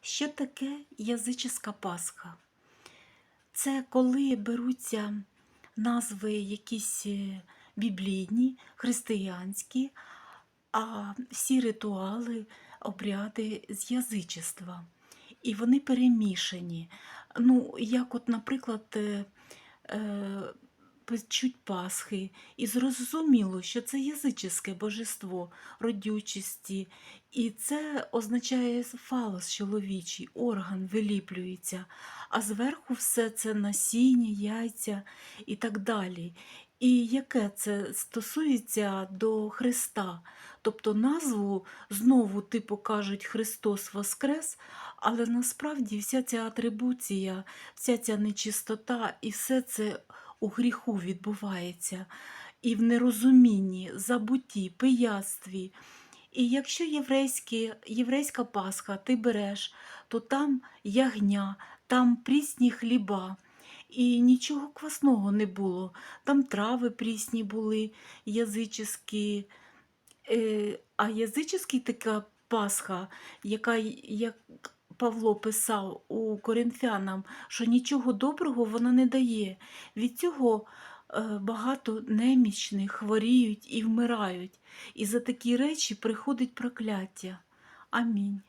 Що таке язичська Пасха? Це коли беруться назви якісь е, біблійні, християнські, а всі ритуали, обряди з язичества. І вони перемішані. Ну, як от, наприклад, е, е, печуть Пасхи, і зрозуміло, що це язичське божество родючості, і це означає фалос чоловічий, орган виліплюється, а зверху все це насіння, яйця і так далі. І яке це стосується до Христа? Тобто назву знову типу кажуть Христос Воскрес, але насправді вся ця атрибуція, вся ця нечистота і все це у гріху відбувається, і в нерозумінні, забутті, пияцтві. І якщо єврейські, єврейська Пасха ти береш, то там ягня, там прісні хліба. І нічого квасного не було. Там трави прісні були, язичські. Е, а язичський така Пасха, яка, як Павло писав у Коринфянам, що нічого доброго вона не дає. Від цього е, багато немічних хворіють і вмирають. І за такі речі приходить прокляття. Амінь.